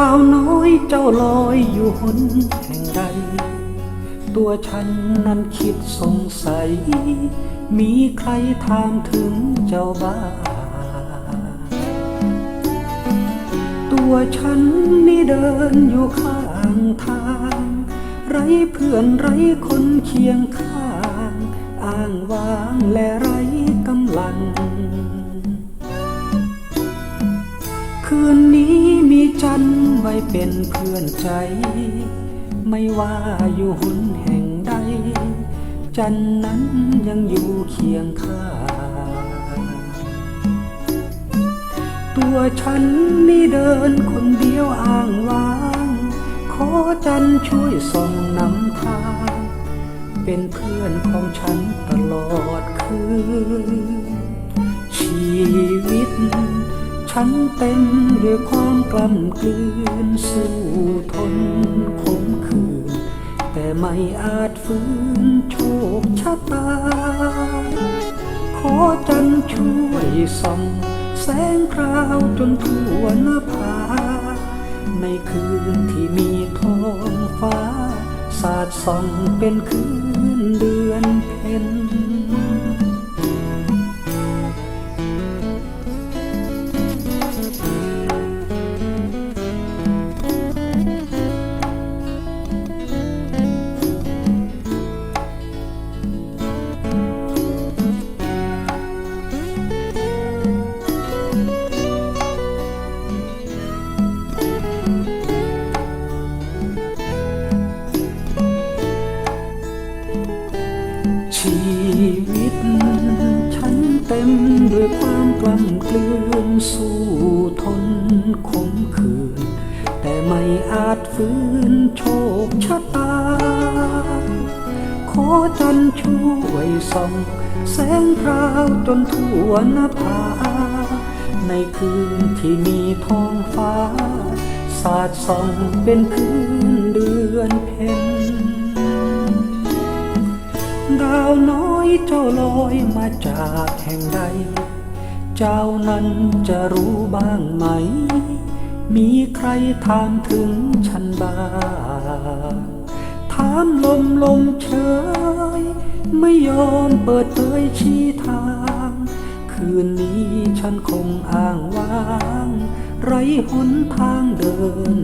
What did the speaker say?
าวน้อยเจ้าลอยอยู่หนแห่งใด ตัวฉันนั้นคิดสงสัย มีใครถามถึงเจ้าบ้า ตัวฉันนี่เดินอยู่ข้างทาง ไรเพื่อนไรคนเคียงข้าง อ้างว้างและไรกำลัง คืนนี้ จันไว้เป็นเพื่อนใจ ไม่ว่าอยู่หนแห่งใด จันนั้นยังอยู่เคียงข้างตัวฉันนี่เดินคนเดียวอ้างว้าง ขอจันช่วยส่องนำทาง เป็นเพื่อนของฉันตลอดคืนชีวิต ฉันเต็มด้วยความกล้ำกลืนสู้ทนขมขืน แต่ไม่อาจฟื้นโชคชะตา ขอจันทร์ช่วยส่องแสงคราวจนทั่วหน้าผา ในคืนที่มีท้องฟ้า สาดส่องเป็นคืนเดื ชีวิต ฉันเต็มด้วยความกล้ำกลืนสู้ทนขมขืน แต่ไม่อาจฟื้นโชคชะตา ขอจันทร์ช่วยส่องแสงพราวจนทั่วหน้าผา ในคืนที่มีท้องฟ้า สาดส่องเป็นคืนเดือนเพ็ญาวน้อยเจ้าลอยมาจากแห่งใด เจ้านั้นจะรู้บ้างไหม มีใครถามถึงฉันบ้างถามลมลมเฉย ไม่ยอมเปิดเผยชี้ทาง คืนนี้ฉันคงอ้างว้าง ไรหนทางเดิน